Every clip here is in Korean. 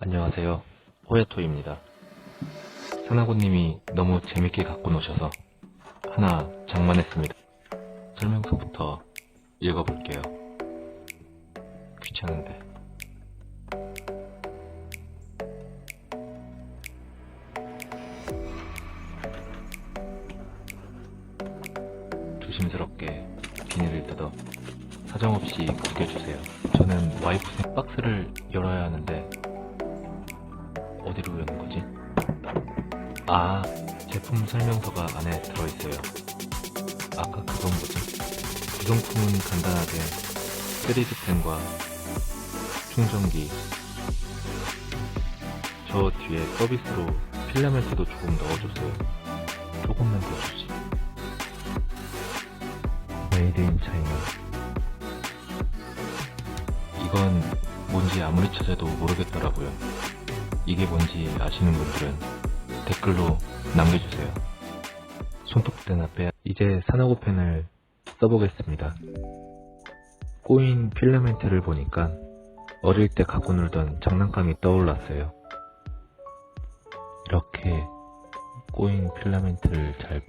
안녕하세요. 호야토입니다. 상나고님이 너무 재밌게 갖고 노셔서 하나 장만했습니다. 설명서부터 읽어볼게요. 귀찮은데. 조심스럽게 비닐을 뜯어 사정없이 구겨주세요. 저는 와이프 생 박스를 열어야 하는데 어디로 여는 거지? 아, 제품 설명서가 안에 들어있어요. 아까 그건 뭐지? 구성품은 간단하게 3D펜과 충전기 저 뒤에 서비스로 필라멘트도 조금 넣어줬어요. 조금만 더 주지. 메이드 인 차이나 이건 뭔지 아무리 찾아도 모르겠더라고요. 이게 뭔지 아시는 분들은 댓글로 남겨주세요. 손톱대 앞에 이제 산화고 펜을 써보겠습니다. 꼬인 필라멘트를 보니까 어릴 때 갖고 놀던 장난감이 떠올랐어요. 이렇게 꼬인 필라멘트를 잘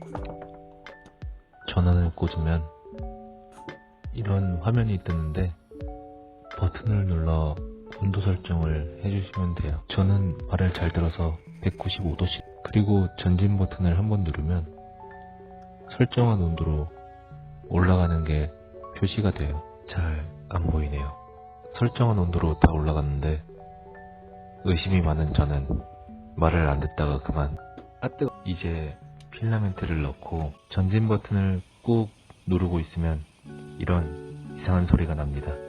전원을 꽂으면 이런 화면이 뜨는데 버튼을 눌러 온도 설정을 해주시면 돼요. 저는 말을 잘 들어서 195도씩 그리고 전진 버튼을 한번 누르면 설정한 온도로 올라가는 게 표시가 돼요. 잘 안 보이네요. 설정한 온도로 다 올라갔는데 의심이 많은 저는 말을 안 듣다가 그만 아 뜨거 이제 필라멘트를 넣고 전진 버튼을 꾹 누르고 있으면 이런 이상한 소리가 납니다.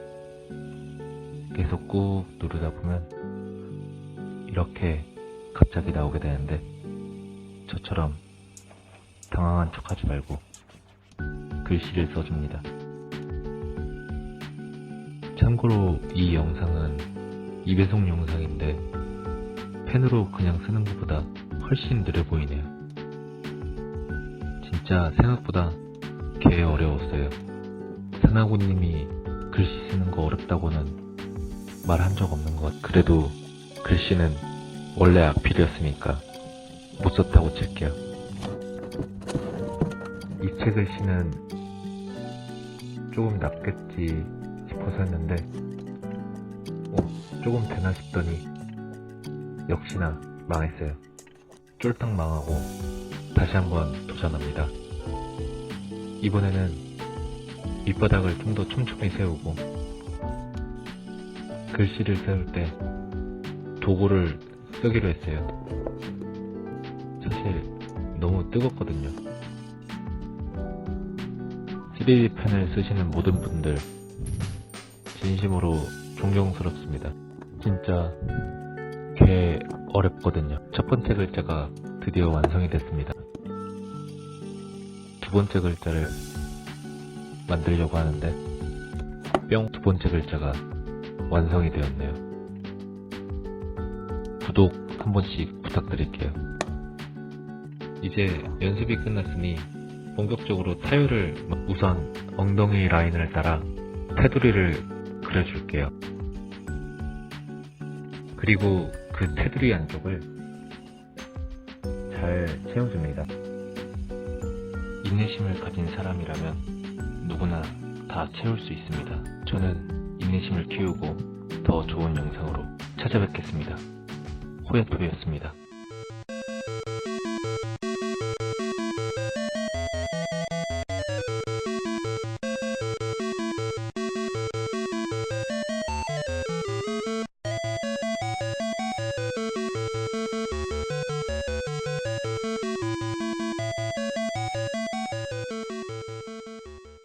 계속 꾹 누르다 보면 이렇게 갑자기 나오게 되는데 저처럼 당황한 척 하지 말고 글씨를 써줍니다. 참고로 이 영상은 2배속 영상인데 펜으로 그냥 쓰는 것보다 훨씬 느려 보이네요. 진짜 생각보다 개 어려웠어요. 사나고님이 글씨 쓰는 거 어렵다고는 말한 적 없는 것. 같- 그래도 글씨는 원래 악필이었으니까 못 썼다고 칠게요. 이책 글씨는 조금 낫겠지 싶어서 했는데 어, 조금 되나 싶더니 역시나 망했어요. 쫄딱 망하고 다시 한번 도전합니다. 이번에는 밑바닥을 좀 더 촘촘히 세우고 글씨를 세울 때 도구를 쓰기로 했어요. 사실 너무 뜨겁거든요. 3D 펜을 쓰시는 모든 분들 진심으로 존경스럽습니다. 진짜 개 어렵거든요. 첫 번째 글자가 드디어 완성이 됐습니다. 두 번째 글자를 만들려고 하는데 뿅 두 번째 글자가 완성이 되었네요. 구독 한 번씩 부탁드릴게요. 이제 연습이 끝났으니 본격적으로 타율을 우선 엉덩이 라인을 따라 테두리를 그려줄게요. 그리고 그 테두리 안쪽을 잘 채워줍니다. 인내심을 가진 사람이라면 누구나 다 채울 수 있습니다. 저는 인내심을 키우고 더 좋은 영상으로 찾아뵙겠습니다. 호야토였습니다.